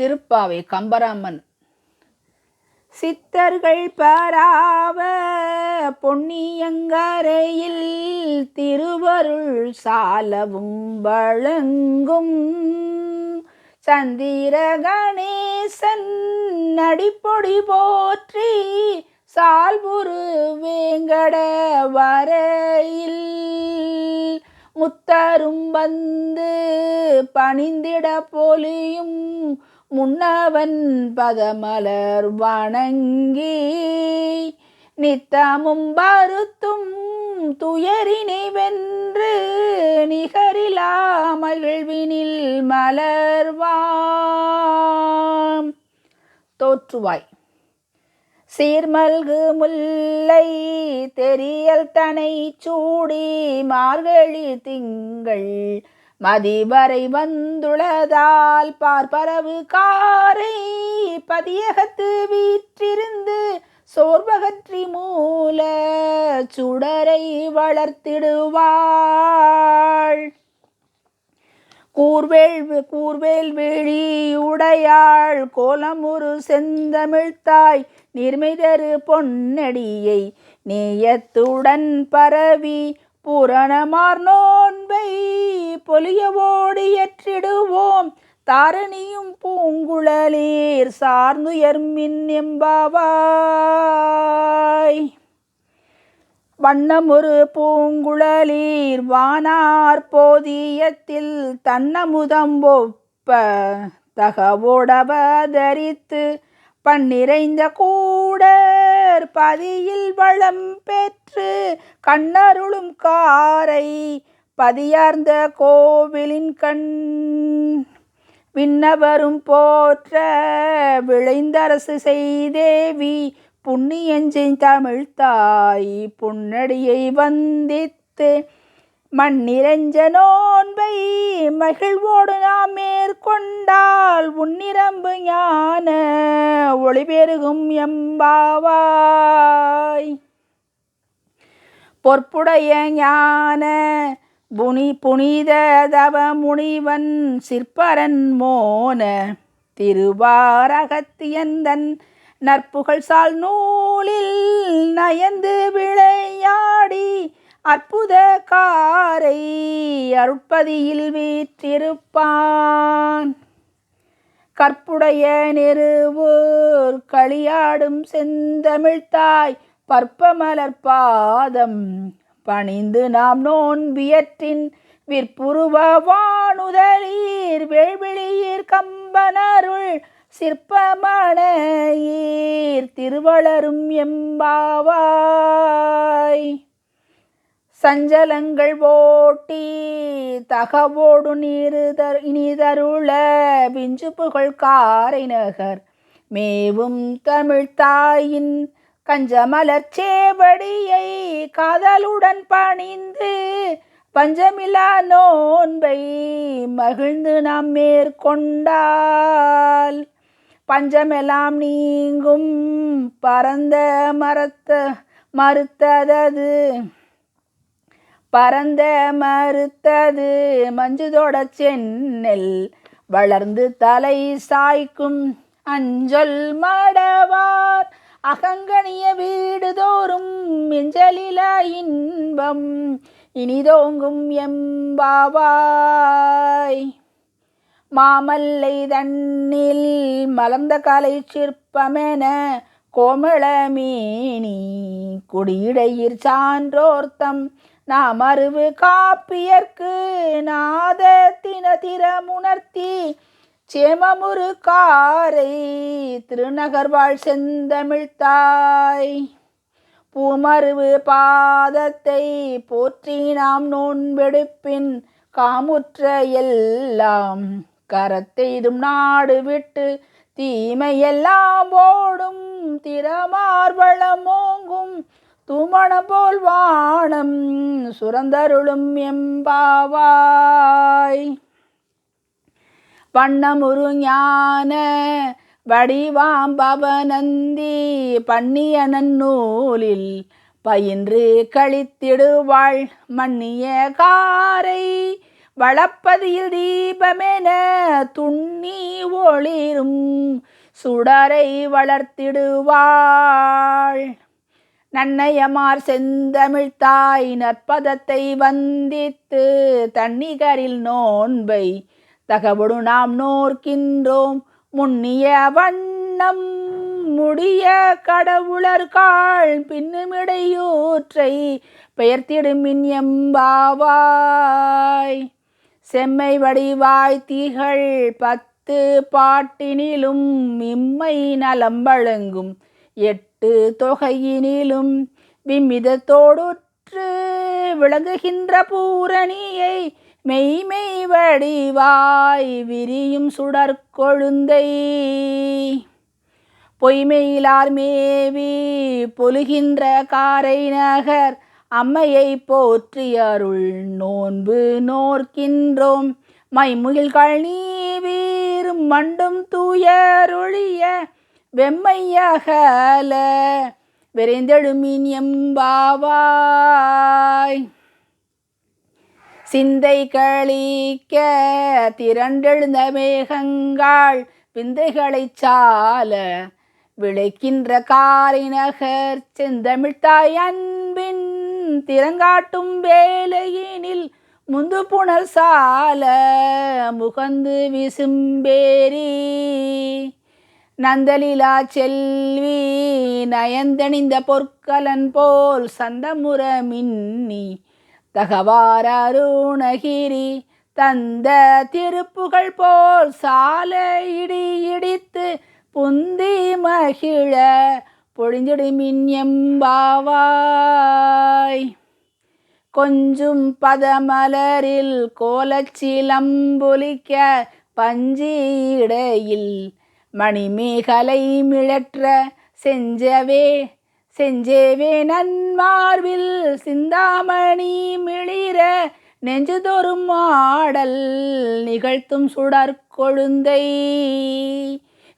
திருப்பாவை கம்பராமன். சித்தர்கள் பராவ பொன்னியங்கரையில் திருவருள் சாலவும் வழங்கும் சந்திர கணேசன் நடிப்பொடி போற்றி சால்புரு வேங்கட வரையில் முத்தரும் வந்து பணிந்திட போலியும் முன்னவன் பதமலர் வணங்கி நித்தமும் வருத்தும் துயரினை வென்று நிகரிலா மகிழ்வினில் மலர்வாம். தோற்றுவாய். சீர்மல்கு முல்லை தெரியல் தனை சூடி மார்கழி திங்கள் மதிவரை வந்துளதால் பார்ப்பரவு காரை பதியகத்து வீற்றிருந்து சோர்வகற்றி மூல சுடரை வளர்த்திடுவாள். கூர்வேல் கூர்வேல் விழி உடையாள் கோலமுறு செந்தமிழ்த்தாய் நிர்மிதரு பொன்னடியை நேயத்துடன் பரவி பூரணமார் நோன்பை பொலிய ஏற்றிடுவோம். தாரணியும் பூங்குழலீர் சார்ந்துயர் மின் எம்பாவாய். வண்ணமொரு பூங்குழலீர் வானார் போதியத்தில் தன்னமுதம் ஒப்ப தகவோடவதரித்து பன்னிறைந்த கூடர் பதியில் வளம் பெற்று கண்ணருளும் காரை பதியார்ந்த கோவிலின் கண் விண்ணவரும் போற்ற விளைந்தரசு செய்தேவி புண்ணியஞ்செய் தமிழ் தாய் புன்னடியை வந்தித்து மண் நிறைஞ்ச நோன்பை மகிழ்வோடு நாம் மேற்கொண்டால் உன்னிரம்பு ஞான ஒளி பெருகும் எம்பாவாய். பொற்புடைய ஞான புனி புனித தவ முனிவன் சிற்பரன் மோன திருவாரகத்தியந்தன் நற்புகழ் சால் நூலில் நயந்து விளையாடி அற்புத காரை அருட்பதியில் வீற்றிருப்பான். கற்புடைய நெருவூர் களியாடும் செந்தமிழ்த்தாய் பற்பமலர் பாதம் பணிந்து நாம் நோன்பியற்றின் விற்புருவ வானுதலீர் வேள்விழியீர் கம்பனருள் சிற்பமணையீர் திருவளரும் எம்பாவாய். சஞ்சலங்கள் ஓட்டி தகவோடு நீருதர் இனிதருள விஞ்சு புகழ் காரை நகர். மேவும் தமிழ்த்தாயின் கஞ்சமலர் சேவடியை காதலுடன் பணிந்து பஞ்சமிலா நோன்பை மகிழ்ந்து நாம் மேற்கொண்டால். பஞ்சமெல்லாம் நீங்கும் பரந்த மரத்த மறுத்ததது பரந்த மறுத்தது மஞ்சுதோட சென்னல் வளர்ந்து தலை சாய்க்கும் அஞ்சொல் மடவார். அகங்கணிய வீடுதோறும் மிஞ்சலில இன்பம் இனிதோங்கும் எம்பாவாய். மாமல்லை தன்னில் மலர்ந்த கலை சிற்பமென கோமளமேனி குடியிடையிற் சான்றோர்த்தம் நாம் அருவு காப்பியர்க்கு நாதத்தின திறமுணர்த்தி சேமமுரு காரை திருநகர்வாழ் செந்தமிழ்த்தாய் பூமருவு பாதத்தை போற்றி நாம் நோன்பெடுப்பின் காமுற்ற எல்லாம் கரத்தெய்தும் நாடு விட்டு தீமையெல்லாம் ஓடும் திறமார்வளமோங்கும் தூமண போல் வானம் சுரந்தருளும் எம்பாவாய். பண்ணமுரு ஞான வடிவாம்பவனந்தி பன்னியனன் நூலில் பயின்று கழித்திடுவாள் மன்னிய காரை. வளப்பதியில் தீபமென துண்ணி ஒளிரும் சுடரை வளர்த்திடுவாள். நன்னயமார் செந்தமிழ் தாய் நற்பதத்தை வந்தித்து தன்னிகரில் நோன்பை தகவடு நாம் நோர்க்கின்றோம். முன்னிய வண்ணம் முடிய கடவுளர்காள் பின்னுமிடையூற்றை பெயர்த்திடுமின் எம்பாவாய். செம்மை வடிவாய் தீகள் பத்து பாட்டினிலும் இம்மை நலம் வழங்கும். எட்டு தொகையினிலும் விம்மிதத்தோடுற்று விளங்குகின்ற பூரணியை மெய்மெய் வடிவாய் விரியும் சுடற்கொழுந்தை. பொய்மையிலார் மேவி பொழுகின்ற காரை நகர் அம்மையை போற்றி அருள் நோன்பு நோர்க்கின்றோம். மைமுகில்கள் நீவீரும் மண்டும் தூயருளிய வெம்மையகல விரைந்தெழுமின் எம்பாவாய். சிந்தை கழிக்க திரண்டெழுந்த மேகங்கள் விந்தைகளை சால விளைக்கின்ற காரினகர் செந்தமிழ்த்தாய் அன்பின் திறங்காட்டும் வேலையினில் முந்து புனல் சால முகந்து விசும்பேரி. நந்தலீலா செல்வி நயந்தணிந்த பொற்கலன் போல் சந்தமுற மின்னி தகவார அருணகிரி தந்த திருப்புகள் போல் சால இடி இடித்து புந்தி மகிழ பொழிஞ்சிடுமின் எம்பாவாய் கொஞ்சும் பதமலரில் கோலச்சிலம்புலிக்க பஞ்சி இடையில் மணிமேகலை மிழற்ற செஞ்சவே செஞ்சேவே நன்மார்வில் சிந்தாமணி மிளிர நெஞ்சுதொரும் ஆடல் நிகழ்த்தும் சுடற்கொழுந்தை.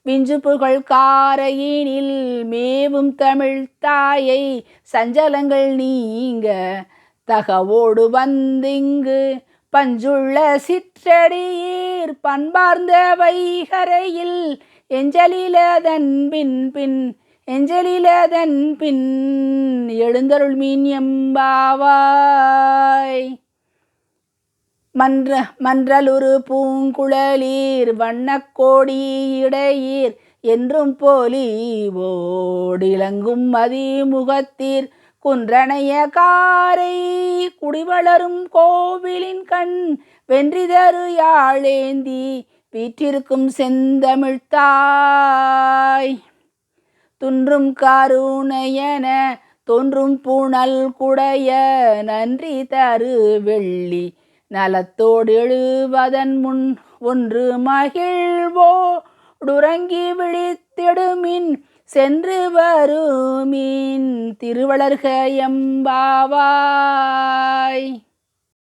விஞ்சு புகழ் காரையினில் மேவும் தமிழ் தாயை சஞ்சலங்கள் நீங்க தகவோடு வந்திங்கு பஞ்சுள்ள சிற்றடியீர் பண்பார்ந்த வைகரையில் எஞ்சலிலதன் பின் பின் எஞ்சலிலதன் பின் எழுந்தருள் மீன் எம்பாவாய். மன்ற மன்றலுரு பூங்குழலீர் வண்ணக்கோடி இடையீர் என்றும் போலி ஓடிலங்கும் மதிமுகத்தீர் குன்றணைய காரை குடிவளரும் கோவிலின் கண் வென்றிதரு யாழேந்தி வீற்றிருக்கும் செந்தமிழ்த்தாய் துன்றும் கருணையன தோன்றும் பூணல் குடைய நன்றி தரு வெள்ளி. நலத்தோடு எழுவதன் முன் ஒன்று மகிழ்வோடுறங்கி விழித்திடுமின் சென்று வருமீன். திருவளர்க எம்பாவாய்.